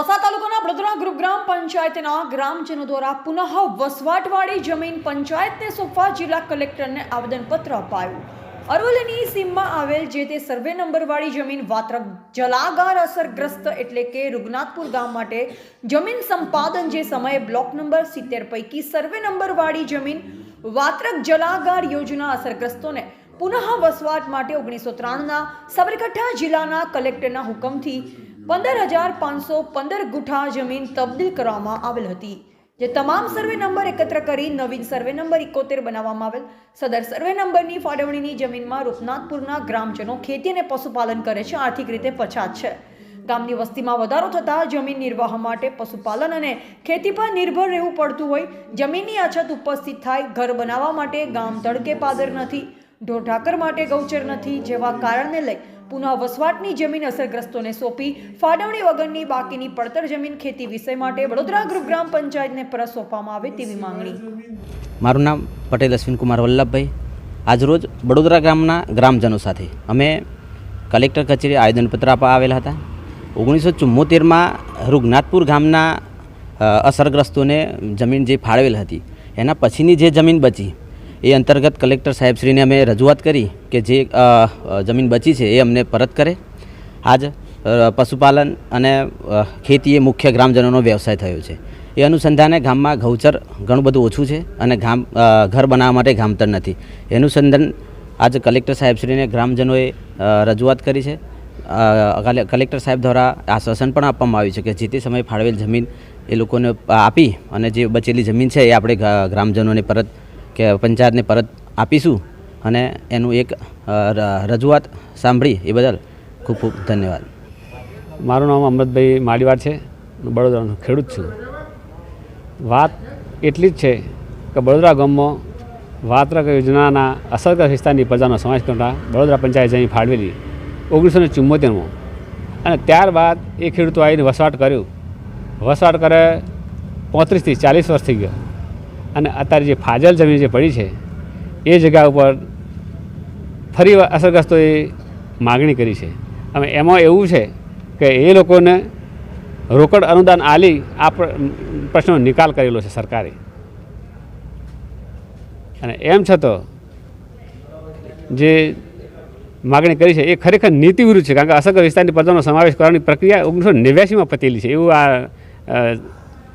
મોડાસા તાલુકાના બળદરા ગ્રુપ ગ્રામ પંચાયતના ગ્રામજનો દ્વારા પુનઃ વસવાટવાળી જમીન પંચાયતને સોંપવા જિલ્લા કલેક્ટરને આવેદનપત્ર અપાયું. અરવલ્લીની સીમમાં આવેલ જે તે સર્વે નંબરવાળી જમીન વાત્રક જલાગાર અસરગ્રસ્ત એટલે કે રૂગનાથપુર ગામ માટે જમીન સંપાદન જે સમયે બ્લોક નંબર સિત્તેર પૈકી સર્વે નંબરવાળી જમીન વાત્રક જલાગાર યોજના અસરગ્રસ્તોને પુનઃ વસવાટ માટે ઓગણીસો ત્રાણના સાબરકાંઠા જિલ્લાના કલેક્ટરના હુકમથી પંદર હજાર પાંચસો પંદર ગુઠા જમીન તબદીલ કરવામાં આવેલ હતી, જે તમામ સર્વે નંબર એકત્ર કરી નવીન સર્વે નંબર એકોતેર બનાવવામાં આવેલ. સદર સર્વે નંબરની ફાળવણીની જમીનમાં રૂપનાથપુરના ગ્રામજનો ખેતી અને પશુપાલન કરે છે, આર્થિક રીતે પછાત છે. ગામની વસ્તીમાં વધારો થતાં જમીન નિર્વાહ માટે પશુપાલન અને ખેતી પર નિર્ભર રહેવું પડતું હોય. જમીનની અછત ઉપસ્થિત થાય, ઘર બનાવવા માટે ગામ તડકે પાદર નથી, ઢોર ઢાકર માટે ગૌચર નથી, જેવા કારણને લઈ પુનઃ વસવાટની જમીન અસરગ્રસ્તોને સોંપી ફાળવણી વગરની બાકીની પડતર જમીન ખેતી વિષય માટે વડોદરા ગ્રામ પંચાયતને પરત સોંપવામાં આવે તેવી માંગણી. મારું નામ પટેલ અશ્વિનકુમાર વલ્લભભાઈ. આજરોજ વડોદરા ગામના ગ્રામજનો સાથે અમે કલેક્ટર કચેરી આવેદનપત્ર આપવા આવેલા હતા. ઓગણીસો ચુમ્મોતેરમાં રૂગનાથપુર ગામના અસરગ્રસ્તોને જમીન જે ફાળવેલ હતી, એના પછીની જે જમીન બચી, એ અંતર્ગત કલેક્ટર સાહેબશ્રીને અમે રજૂઆત કરી. કે જે જમીન બચી છે એ અમને પરત કરે. આજ પશુપાલન અને ખેતી એ મુખ્ય ગ્રામજનોનો વ્યવસાય થયો છે. એ અનુસંધાને ગામમાં ઘઉચર ઘણું બધું ઓછું છે અને ગામ ઘર બનાવવા માટે ગામતર નથી. એ અનુસંધાન આજ કલેક્ટર સાહેબશ્રીને ગ્રામજનોએ રજૂઆત કરી છે. કલેક્ટર સાહેબ દ્વારા આશ્વાસન પણ આપવામાં આવ્યું છે કે જે તે સમયે ફાળવેલ જમીન એ લોકોને આપી અને જે બચેલી જમીન છે એ આપણે ગ્રામજનોને પરત, કે પંચાયતને પરત આપીશું. અને એનું એક રજૂઆત સાંભળી એ બદલ ખૂબ ખૂબ ધન્યવાદ. મારું નામ અમૃતભાઈ માળીવાડ છે. હું બડોદરાનો ખેડૂત છું. વાત એટલી જ છે કે બડોદરા ગામમાં વાત્રક યોજનાના અસરગ્રસ્ત વિસ્તારની પ્રજાનો સમાવેશ કરતા બડોદરા પંચાયત જમીન ફાળવેલી ઓગણીસો ને ચુમ્મોતેરમાં અને ત્યારબાદ એ ખેડૂતો આવીને વસવાટ કર્યું. વસવાટ કરે પોત્રીસથી ચાલીસ વર્ષ થઈ ગયો. અને અત્યારે જે ફાજલ જમીન જે પડી છે એ જગ્યા ઉપર ફરી અસરગ્રસ્તોએ માગણી કરી છે. હવે એમાં એવું છે કે એ લોકોને રોકડ અનુદાન આલી આ પ્ર- પ્રશ્નનો નિકાલ કરેલો છે સરકારે. અને એમ છતાં જે માગણી કરી છે એ ખરેખર નીતિ છે, કારણ કે અસરગ્રસ્ત વિસ્તારની પ્રજાનો સમાવેશ કરવાની પ્રક્રિયા ઓગણીસો નેવ્યાસીમાં પતેલી છે. એવું આ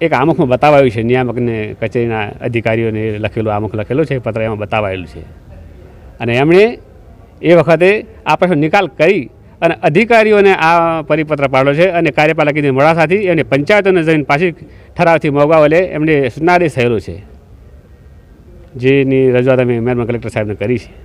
એક આમુખમાં બતાવાયું છે નિયામકને કચેરીના અધિકારીઓને લખેલું, આમુખ લખેલો છે પત્ર એમાં બતાવાયેલું છે. અને એમણે એ વખતે આ પ્રશ્નો નિકાલ કરી અને અધિકારીઓને આ પરિપત્ર પાડ્યો છે અને કાર્યપાલકીની મોડાસાથી અને પંચાયતોને જઈને પાછી ઠરાવથી મોગાવલે એમને સુનાદેશ થયેલો છે. જેની રજૂઆત અમે મહેરબાન કલેક્ટર સાહેબને કરી છે.